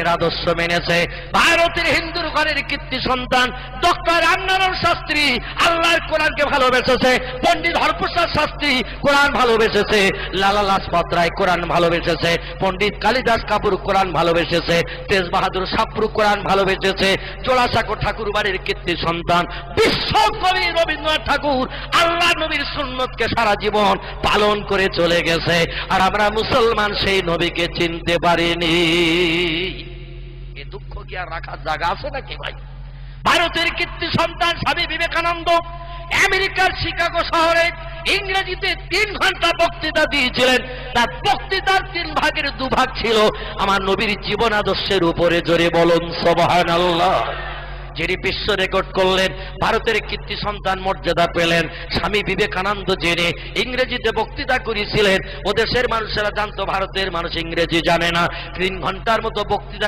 আদর্শ মেনেছে। ভারতের হিন্দুর ঘরের কীর্তি সন্তান, ডক্টর রামনারায়ণ শাস্ত্রী আল্লাহর কোরআনকে ভালোবেসেছে। পন্ডিত হরপ্রসাদ শাস্ত্রী কোরআন ভালোবেসেছে। লালা লাজপত রায় কোরআন ভালোবেসেছে। পন্ডিত কালিদাস কাপুর কোরআন ভালোবেসেছে। তেজ বাহাদুর সাপুর কোরআন ভালোবেসেছে। জোড়াসাঁকো ঠাকুর বাড়ির কীর্তি সন্তান বিশ্বকবি রবীন্দ্রনাথ ঠাকুর আল্লাহ নবীর সুন্নতকে সারা জীবন পালন করে চলে গেছে। আর আমরা মুসলমান সেই নবীকে চিনতে পারিনি। এ দুঃখ কি আর রাখার জায়গা আছে নাকি ভাই? ভারতের কীর্তি সন্তান স্বামী বিবেকানন্দ আমেরিকার শিকাগো শহরে ইংরেজিতে তিন ঘণ্টা বক্তৃতা দিয়েছিলেন। তার বক্তৃতার তিন ভাগের দুভাগ ছিল আমার নবীর জীবন আদর্শের উপরে জোরে বলুন সবহান আল্লাহ যিনি বিশ্ব রেকর্ড করলেন, ভারতের কীর্তি সন্তান মর্যাদা পেলেন, স্বামী বিবেকানন্দ যিনি ইংরেজিতে বক্তৃতা করেছিলেন, ও দেশের মানুষেরা জানতো, ভারতের মানুষ ইংরেজি জানে না। তিন ঘণ্টার মতো বক্তৃতা